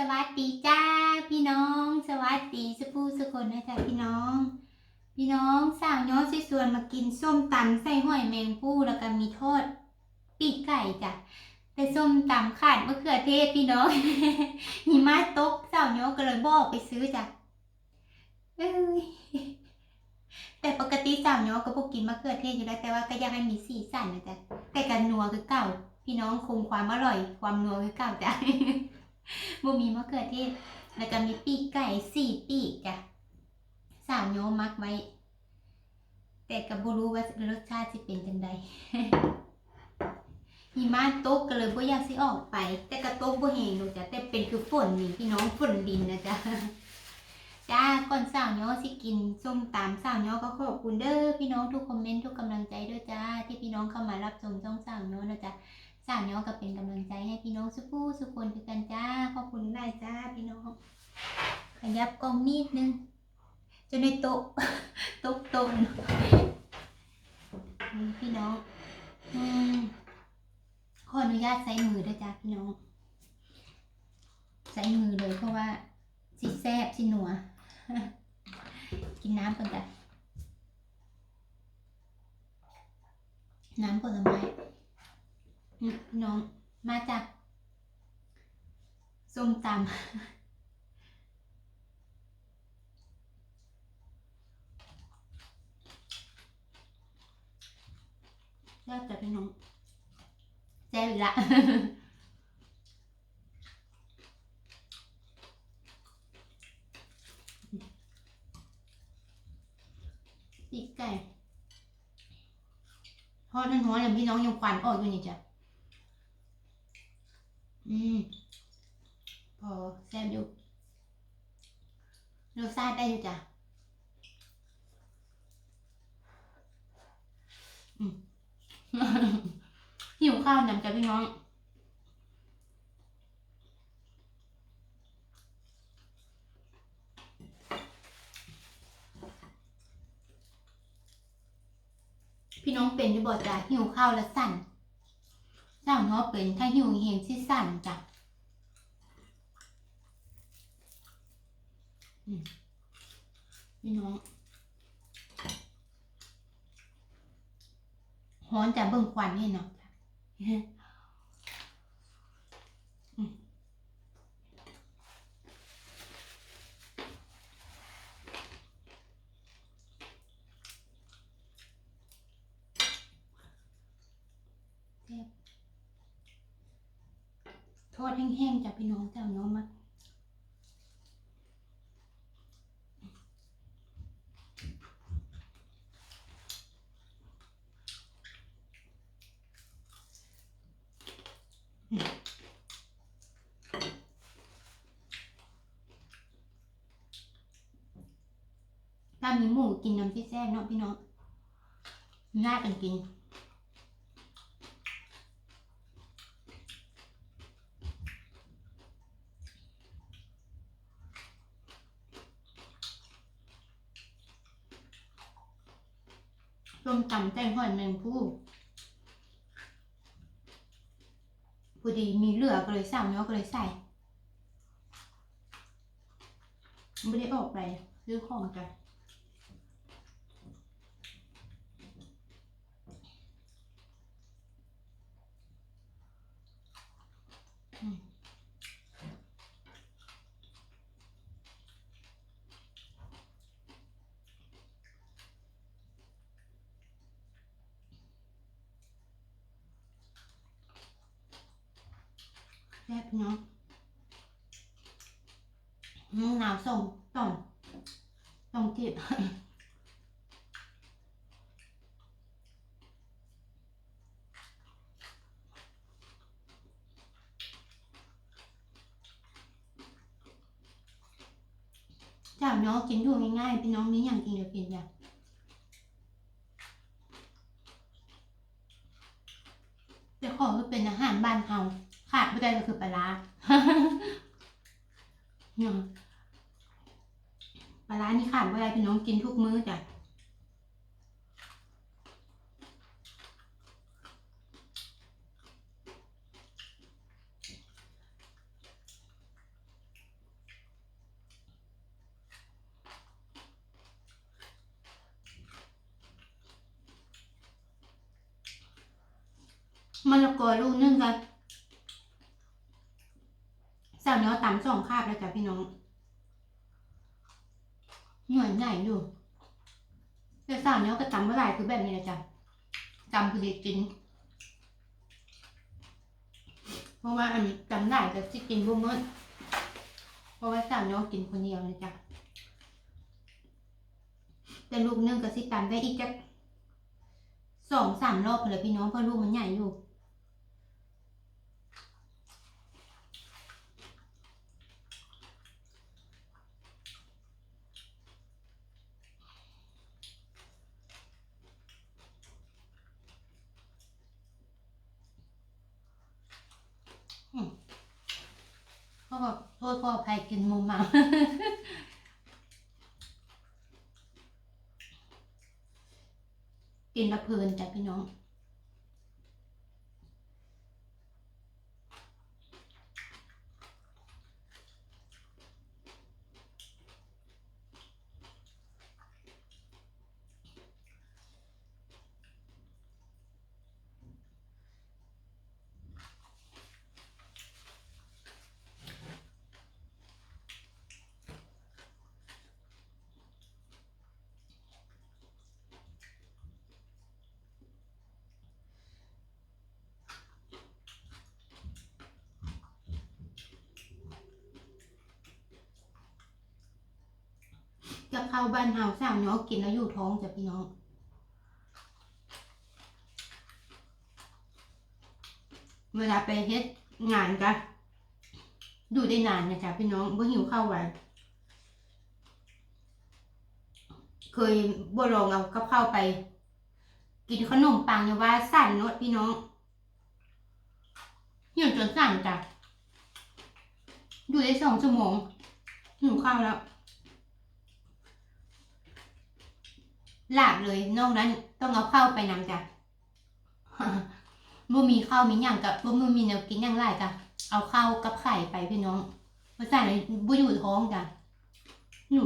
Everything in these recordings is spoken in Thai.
สวัสดีจ้าพี่น้อง สวัสดีสุภูสุคนนะจ๊ะพี่น้อง พี่น้องสาวย้อนสวนมากินส้มตำใส่หอยแมงปูแล้วก็มีทอดปีกไก่จ้ะแต่ส้มตำขาดมะเขือเทศพี่น้องหิมะตกสาวย้อนก็เลยบอกไปซื้อจ้ะแต่ปกติสาวย้อนก็พวกกินมะเขือเทศอยู่แล้วแต่ว่าก็ยังให้มีสีสันนะจ๊ะแต่กันนัวคือเก่า พี่น้องคงความอร่อย ความนัวคือเก่าจ้ะ บ่มีมะเขือเทศแล้วก็มีปีกไก่สี่ปีกจ้ะสามโยมมักไว้ แต่ก็บ่รู้ว่ารสชาติสิเป็นจังใดหิมะตกก็เลยบ่อยากสิออกไป แต่ก็ตกบ่แห้งดอกจ้ะแต่เป็นคือฝนนี่พี่น้องฝนดินนะจ๊ะจ้าก่อนสาวย้อสิกินส้มตำสาวย้อก็ขอบคุณเด้อพี่น้องทุกคอมเมนต์ทุกกำลังใจด้วยจ้า ที่พี่น้องเข้ามารับชมช่องสาวย้อนะจ๊ะ สาวน้องก็เป็นกำลังใจให้พี่น้องสุผู้สุคนคือกันจ้าขอบคุณได้จ้าพี่น้อง ขยับกล้องนิดนึงจนในโต๊ะโต๊ะต๊ะนี่พี่น้องอืมขออนุญาตใช้มือด้วยจ้าพี่น้องใช้มือเลยเพราะว่าสิแซบสิหนัว กินน้ำก่อนจ้ะน้ำผลไม้ น้องมาจากส้มตำแซ่บจ้ะพี่น้องแซ่บละปีกไก่ทอดทั้งหัวเลยพี่น้องยังควันออกอยู่นี่จ้ะ อืมพอแซ่บอยู่รสชาติได้อยู่จ้ะหิวข้าวนำจ้ะพี่น้องพี่น้องเป็นอยู่บ่จ้ะหิวข้าวแล้วสั่น สาวน้อเป็นถ้าหิวเห็นสิสั่นจ้ะพี่น้องฮ้อนจะเบิ่งควันนี่เนาะจ้ะอืมแซ่บ ทอดแห้งๆจากพี่น้องจ้าน้องมาถ้ามีหมูกินน้ำที่แซ่บเนาะพี่น้องน่ากันกิน ส้มตำแตงหอยแมงผู้พอดีมีเหลือก็เลยสั่งเนาะก็เลยใส่ไม่ได้ออกไปซื้อของกัน แซ่บเนาะอืมหนาวส่งต้องต้องจิบจากเนาะกินดูง่ายๆพี่น้องมีอย่างกินเดี๋ยวกินจ้ะแต่ขอคือเป็นอาหารบ้านเฮา ขาดไม่ได้ก็คือปลาร้าปลาร้านี่ขาดไม่ได้พี่น้องกินทุกมื้อจ้ะมะละกอลูกนึ่งกัน พี่น้องหน่วยใหญ่อยู่แต่สาวเนื้อก็ตำเมื่อไหร่คือแบบนี้นะจ๊ะตำคือดีกิน เพราะว่าอันจำได้แต่ที่กินบุ้มดเพราะว่าสาวเนื้อกินคนเดียวนะจ๊ะแต่ลูกนึงก็สิตำได้อีกจักสองสามรอบเลยพี่น้องเพราะลูกมันใหญ่อยู่าบอโทษพ่อภัยกินมุมมากินละเพลินจ้ะพี่น้อง จะเข้าบ้านเฮาสามเนาะกินแล้วอยู่ท้องจ้ะพี่น้องเวลาไปเฮ็ดงานกันอยู่ได้นานนะจ๊ะพี่น้องบ่หิวข้าวไว้เคยบ่ลองเอากับข้าวไป กินขนมปังอย่าว่าสั่นเนาะพี่น้องหิวจนสั่นจ้ะอยู่ได้สองชั่วโมงหิวข้าวแล้ว ลาบเลย นอกนั้นต้องเอาเข้าวไปนำจ้ะบ่มีข้าวมีหยังกับบ่มือมีแนวกินหยังไรจ้ะเอาข้าวกับไข่ไปพี่น้องเพราะฉะนั้นบ่อยู่ท้องจ้ะหนู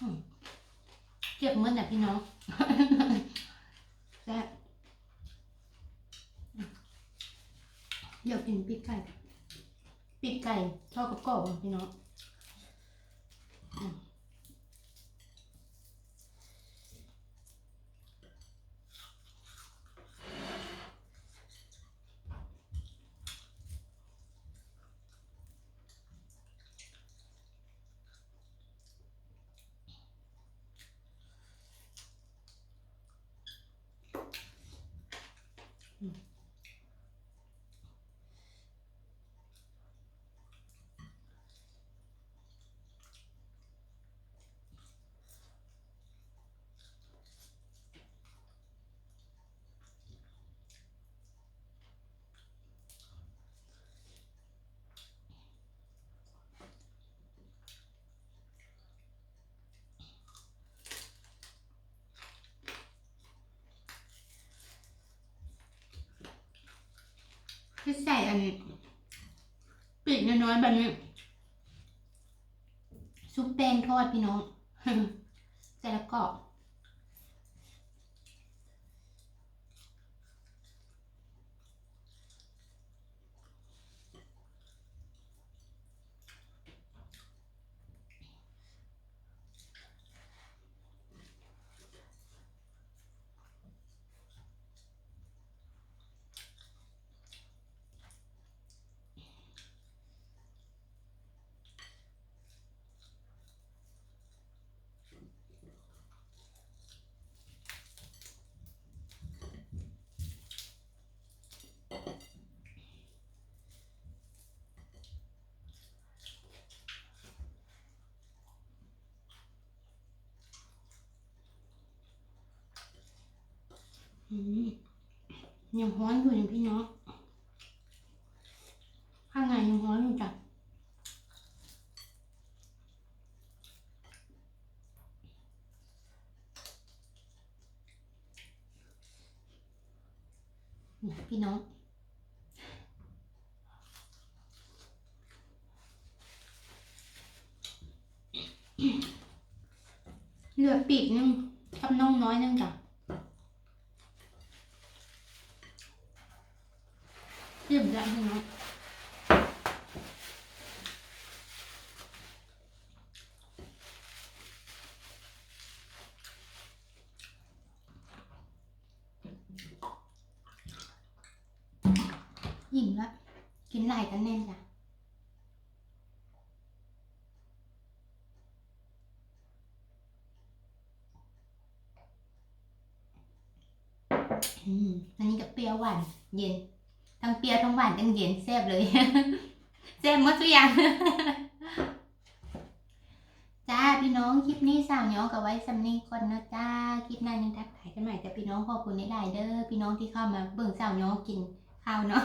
อืม เก็บเหมือนน่ะพี่น้องแซ่บเดี๋ยวกินปีกไก่ปีกไก่ทอดกับกรอบๆพี่น้องอืม ที่ใส่อันนี้ปีกน้อยๆแบบนี้ซุปแป้งทอดพี่น้อง แต่ละกรอบ ยังฮ้อนอยู่อยังพี่น้องข้างในยังฮ้อนอยู่จ้ะพี่น้องเหลือปีกนึงกับน้องน้อยนึงจ้ะ เรียบร้อยพี่น้องอิ่มละกินหลายกันแน่นจ้ะอืมอันนี้กับเปรี้ยวหวานเย็น ทั้งเปรี้ยวทั้งหวานทั้งเย็นแซ่บเลยแซ่บหมดทุกอย่างจ้าพี่น้องคลิปนี้สาวเหนียวกับไว้สำนีคนนะจ้าคลิปหน้ายังทักทายกันใหม่แต่พี่น้องขอบคุณในหลายเด้อพี่น้องที่เข้ามาเบิ่งสาวเหนียวกินข้าวเนาะ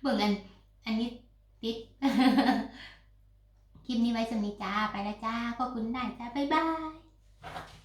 เบิ่งอันอันนี้ติดคลิปนี้ไว้สำนีจ้าไปแล้วจ้าขอบคุณหลาจ้าบ๊ายบาย